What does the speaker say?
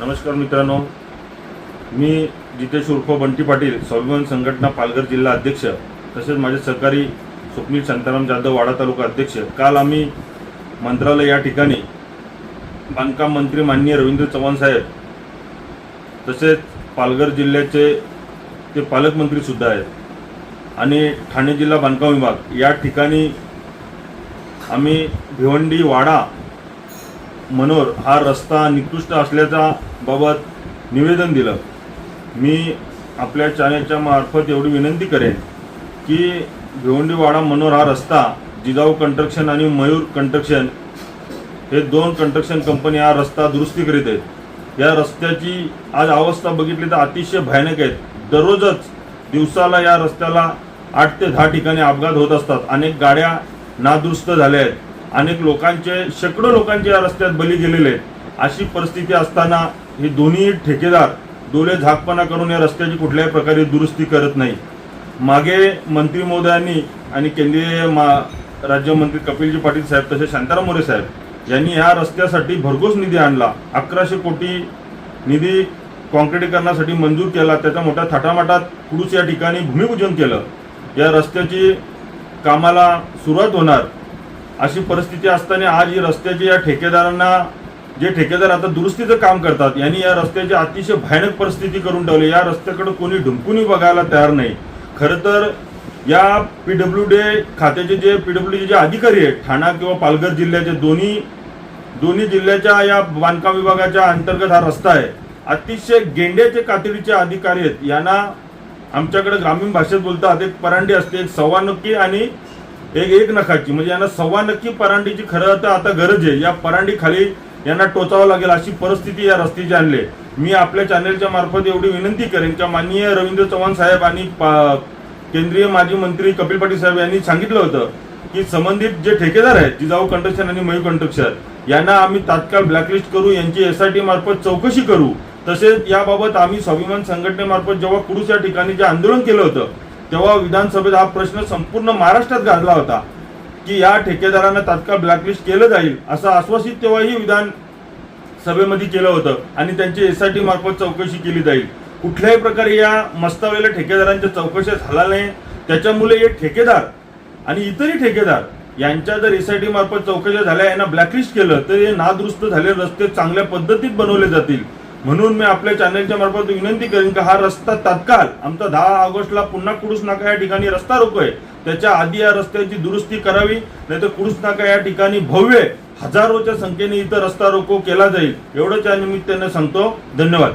नमस्कार मित्रांनो. मी जितेश उर्फ बंटी पाटील स्वाभिमान संघटना पालघर जिल्हा अध्यक्ष तसेच माझे सहकारी स्वप्नील शांताराम जाधव वाडा तालुका अध्यक्ष. काल आम्ही मंत्रालय या ठिकाणी बांधकाम मंत्री माननीय रवींद्र चव्हाण साहेब तसेच पालघर जिल्ह्याचे ते पालकमंत्रीसुद्धा आहेत. आणि ठाणे जिल्हा बांधकाम विभाग या ठिकाणी आम्ही भिवंडी वाडा मनोर हा रस्ता निकृष्ट असल्याचा बाबत निवेदन दिलं. मी आपल्या चॅनलच्या मार्फत एवढी विनंती करेन की भिवंडीवाडा मनोर हा रस्ता जिजाऊ कंस्ट्रक्शन आणि मयूर कंस्ट्रक्शन हे दोन कंस्ट्रक्शन कंपनी हा रस्ता दुरुस्ती करीत आहेत. या रस्त्याची आज अवस्था बघितली तर अतिशय भयानक आहेत. दररोजच दिवसाला या रस्त्याला आठ ते दहा ठिकाणी अपघात होत असतात. अनेक गाड्या नादुरुस्त झाल्या आहेत. अनेक लोकांचे शेकडो लोकांचे या रस्त्यात बली गेलेले आहेत. अशी परिस्थिती असताना हे दोन्ही ठेकेदार डोळे झाकपणा करून या रस्त्याची कुठल्याही प्रकारे दुरुस्ती करत नाही. मागे मंत्री महोदयांनी आणि केंद्रीय मा राज्यमंत्री कपिलजी पाटील साहेब तसेच शांताराम मोरे साहेब यांनी ह्या रस्त्यासाठी भरघोस निधी आणला. अकराशे कोटी निधी काँक्रिटीकरणासाठी मंजूर केला. त्याचा मोठ्या थाटामाटात कुडूस या ठिकाणी भूमिपूजन केलं. या रस्त्याची कामाला सुरुवात होणार. अशी परिस्थिती असताना आज ही रस्त्याचे या ठेकेदारांना जे ठेकेदार आता दुरुस्तीचं काम करतात यांनी या रस्त्याची अतिशय भयानक परिस्थिती करून ठेवली. या रस्त्याकडे कोणी ढुंकूनही बघायला तयार नाही. खरं तर या पीडब्ल्यू डी खात्याचे जे पी डब्ल्यू जे अधिकारी आहेत ठाणा किंवा पालघर जिल्ह्याचे दोन्ही दोन्ही जिल्ह्याच्या या बांधकाम विभागाच्या अंतर्गत हा रस्ता आहे. अतिशय गेंड्याचे कातडीचे अधिकारी आहेत. यांना आमच्याकडे ग्रामीण भाषेत बोलतात एक परांडी असते एक सव्वानक्की आणि एक एक नखाची म्हणजे यांना सव्वा नक्की परांडीची खरं तर आता गरज आहे या परांडी खाली यांना टोचावं लागेल अशी परिस्थिती या रस्त्याची आणली आहे. मी आपल्या चॅनेलच्या मार्फत एवढी विनंती करेन की माननीय रवींद्र चव्हाण साहेब आणि केंद्रीय माजी मंत्री कपिल पाटील साहेब यांनी सांगितलं होतं की संबंधित जे ठेकेदार आहेत जिजाऊ कंट्रक्शन आणि मयू कंट्रक्शन यांना आम्ही तात्काळ ब्लॅकलिस्ट करू यांची एस आय टी मार्फत चौकशी करू तसेच याबाबत आम्ही स्वाभिमान संघटनेमार्फत जेव्हा कुडूस या ठिकाणी जे आंदोलन केलं होतं तेव्हा विधानसभेत हा प्रश्न संपूर्ण महाराष्ट्रात गाजला होता की या ठेकेदारांना तात्काळ ब्लॅकलिस्ट केलं जाईल असं आश्वासित तेव्हाही विधान सभेमध्ये केलं होतं आणि त्यांची एस आय टी मार्फत चौकशी केली जाईल. कुठल्याही प्रकारे या मस्तावेल्या ठेकेदारांच्या चौकशा झाला नाही. त्याच्यामुळे हे ठेकेदार आणि इतरही ठेकेदार यांच्या जर एस आय टी मार्फत चौकशा झाल्या यांना ब्लॅकलिस्ट केलं तर हे नादुरुस्त झालेले रस्ते चांगल्या पद्धतीत बनवले जातील. म्हणून मी आपल्या चॅनलच्या मार्फत विनंती करेन की हा रस्ता तात्काळ आमचा दहा ऑगस्टला पुन्हा कुडूस नाका या ठिकाणी रस्ता रोको आहे त्याच्या आधी या रस्त्याची दुरुस्ती करावी नाहीतर कुडूस नाका या ठिकाणी भव्य हजारोच्या संख्येने इथं रस्ता रोको केला जाईल. एवढंच या निमित्तानं सांगतो. धन्यवाद.